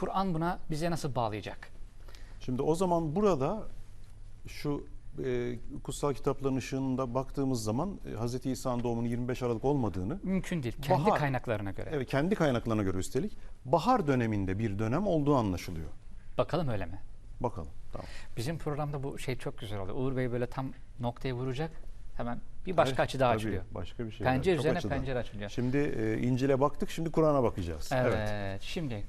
Kur'an buna bize nasıl bağlayacak? Şimdi o zaman burada şu e, kutsal kitapların ışığında baktığımız zaman e, Hz. İsa'nın doğumunun 25 Aralık olmadığını Mümkün değil. Kendi Bahar. kaynaklarına göre. evet kendi kaynaklarına göre üstelik bahar döneminde bir dönem olduğu anlaşılıyor. Bakalım öyle mi? Bakalım. Tamam. Bizim programda bu şey çok güzel oluyor. Uğur Bey böyle tam noktayı vuracak. Hemen bir başka Hayır, açı daha tabii, açılıyor. Başka bir şey. Pencere Çok üzerine açıdan. pencere açılıyor. Şimdi e, İncil'e baktık, şimdi Kur'an'a bakacağız. Evet. Şimdi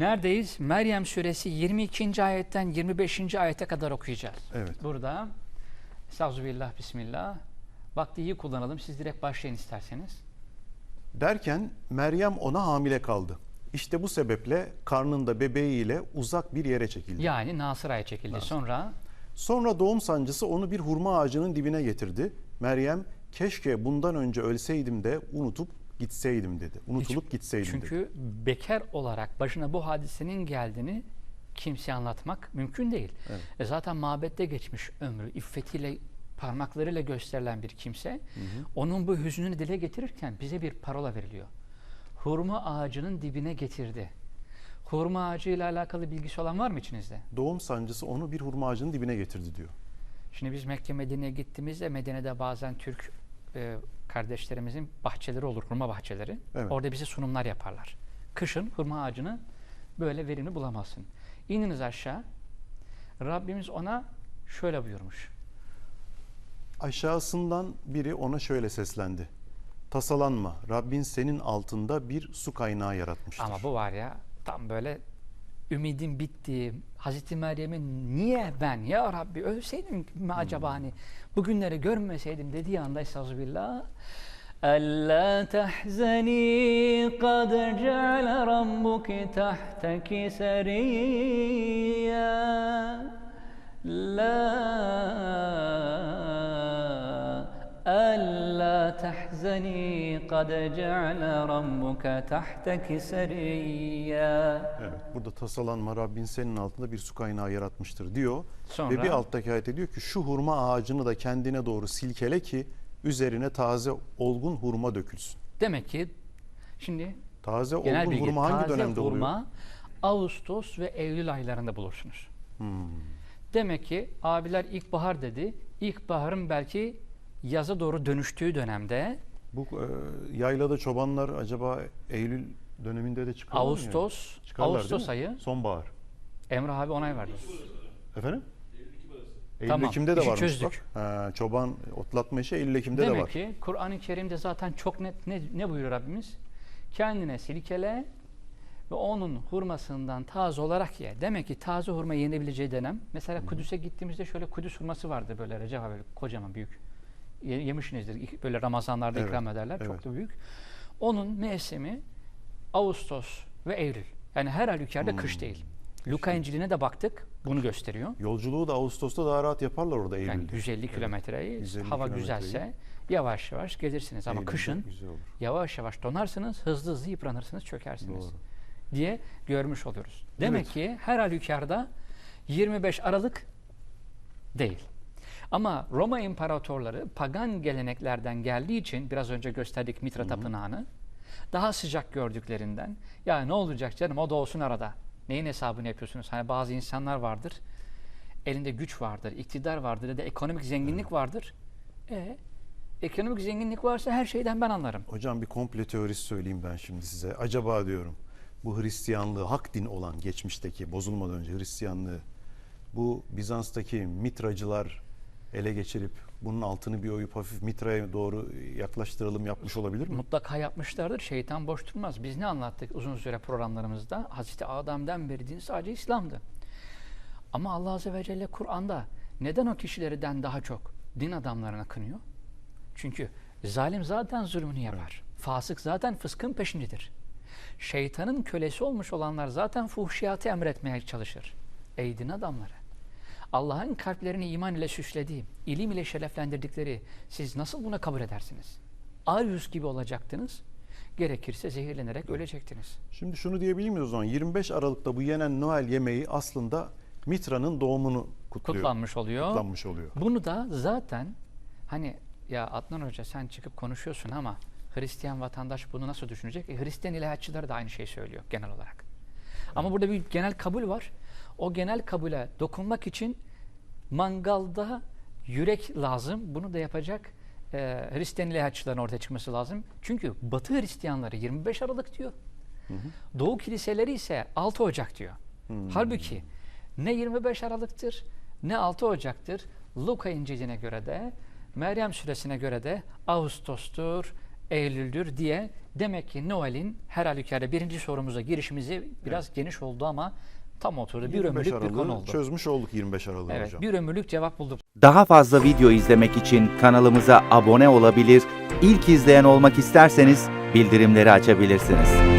neredeyiz? Meryem suresi 22. ayetten 25. ayete kadar okuyacağız. Evet. Burada Estağfirullah, Bismillah. Vakti iyi kullanalım. Siz direkt başlayın isterseniz. Derken Meryem ona hamile kaldı. İşte bu sebeple karnında bebeğiyle uzak bir yere çekildi. Yani Nasıra'ya çekildi. Sonra Sonra doğum sancısı onu bir hurma ağacının dibine getirdi. Meryem keşke bundan önce ölseydim de unutup gitseydim dedi. Unutulup gitseydim dedi. çünkü bekar olarak başına bu hadisenin geldiğini kimseye anlatmak mümkün değil. Evet. E zaten mabette geçmiş ömrü, iffetiyle parmaklarıyla gösterilen bir kimse onun bu hüznünü dile getirirken bize bir parola veriliyor. Hurma ağacının dibine getirdi. Hurma ağacı ile alakalı bilgisi olan var mı içinizde? Doğum sancısı onu bir hurma ağacının dibine getirdi diyor. Şimdi biz Mekke Medine'ye gittiğimizde Medine'de bazen Türk e, kardeşlerimizin bahçeleri olur, hurma bahçeleri. Evet. Orada bize sunumlar yaparlar. Kışın hurma ağacını böyle verimli bulamazsın. İniniz aşağı. Rabbimiz ona şöyle buyurmuş. Aşağısından biri ona şöyle seslendi. Tasalanma, Rabbin senin altında bir su kaynağı yaratmıştır. Ama bu var ya tam böyle ümidim bitti. Hazreti Meryem'in niye ben ya Rabbi ölseydim mi acaba hani bugünleri görmeseydim dediği anda estağfirullah. ألا تحزني قد جعل ربك تحتك سريا لا ألا تحزني قد جعل ربك تحتك سريا Evet, burada tasalanma, Rabbin senin altında bir su kaynağı yaratmıştır diyor. Sonra? Ve bir alttaki ayette diyor ki şu hurma ağacını da kendine doğru silkele ki üzerine taze olgun hurma dökülsün. Demek ki şimdi Taze genel olgun bilgi hurma hangi taze dönemde oluyor? hurma Ağustos ve Eylül aylarında bulursunuz. Hmm. Demek ki abiler ilkbahar dedi. İlkbaharın belki yaza doğru dönüştüğü dönemde Bu e, yaylada çobanlar acaba Eylül döneminde de çıkarlar Ağustos, yani? Çıkarlar, değil Ağustos ayı Sonbahar. Emrah abi onay verdi. Efendim? Eylül Tamam, Ekim'de de varmış çözdük. bak. Ha, çoban otlatma işi Eylül Ekim'de de Demek var. ki Kur'an-ı Kerim'de zaten çok net ne, ne buyuruyor Rabbimiz? Kendine silkele ve onun hurmasından taze olarak ye. Demek ki taze hurma yenebileceği dönem. Mesela Kudüs'e gittiğimizde şöyle Kudüs hurması vardı böyle Recep abi kocaman büyük. Ye- yemişsinizdir. Böyle Ramazanlarda Evet, ikram ederler. Çok evet. da büyük. Onun mevsimi Ağustos ve Eylül. Yani her halükarda kış Hmm. değil. Luka İncil'ine de baktık. Bunu gösteriyor. Yolculuğu da Ağustos'ta daha rahat yaparlar orada Eylül'de. Yani 150 kilometreyi 150 hava kilometreyi. güzelse yavaş yavaş gelirsiniz. Ama Eylül'de kışın yavaş yavaş donarsınız, hızlı hızlı yıpranırsınız, çökersiniz Doğru. diye görmüş oluyoruz. Demek Evet. ki her halükarda 25 Aralık değil. Ama Roma imparatorları pagan geleneklerden geldiği için biraz önce gösterdik Mitra Tapınağı'nı daha sıcak gördüklerinden ya ne olacak canım o da olsun arada. Neyin hesabını yapıyorsunuz? Hani bazı insanlar vardır. Elinde güç vardır, iktidar vardır ya da ekonomik zenginlik vardır. E ekonomik zenginlik varsa her şeyden ben anlarım. Hocam bir komple teorisi söyleyeyim ben şimdi size. Acaba diyorum bu Hristiyanlığı hak din olan geçmişteki bozulmadan önce Hristiyanlığı bu Bizans'taki mitracılar ele geçirip bunun altını bir oyup hafif mitraya doğru yaklaştıralım yapmış olabilir mi? Mutlaka yapmışlardır. Şeytan boş durmaz. Biz ne anlattık uzun süre programlarımızda? Hazreti Adem'den beri din sadece İslam'dı. Ama Allah Azze ve Celle Kur'an'da neden o kişilerden daha çok din adamlarına kınıyor? Çünkü zalim zaten zulmünü yapar. Fasık zaten fıskın peşindedir. Şeytanın kölesi olmuş olanlar zaten fuhşiyatı emretmeye çalışır. Ey din adamları! Allah'ın kalplerini iman ile süslediği, ilim ile şereflendirdikleri siz nasıl buna kabul edersiniz? Aryus gibi olacaktınız, gerekirse zehirlenerek ölecektiniz. Şimdi şunu diyebilir miyiz o zaman? 25 Aralık'ta bu yenen Noel yemeği aslında Mitra'nın doğumunu kutluyor. Kutlanmış oluyor. Kutlanmış oluyor. Bunu da zaten hani ya Adnan Hoca sen çıkıp konuşuyorsun ama Hristiyan vatandaş bunu nasıl düşünecek? E, Hristiyan ilahiyatçıları da aynı şeyi söylüyor genel olarak. Ama burada bir genel kabul var. O genel kabule dokunmak için mangalda yürek lazım. Bunu da yapacak e, Hristiyan ilahiyatçıların ortaya çıkması lazım. Çünkü Batı Hristiyanları 25 Aralık diyor. Doğu kiliseleri ise 6 Ocak diyor. Halbuki ne 25 Aralık'tır ne 6 Ocak'tır. Luka İncil'ine göre de Meryem Suresine göre de Ağustos'tur, Eylül'dür diye demek ki Noel'in her halükarda birinci sorumuza girişimizi biraz geniş oldu ama tam oturdu. Bir 25 ömürlük bir Aralık'ı konu oldu. çözmüş olduk 25 Aralık Evet, hocam. bir ömürlük cevap bulduk. Daha fazla video izlemek için kanalımıza abone olabilir, ilk izleyen olmak isterseniz bildirimleri açabilirsiniz.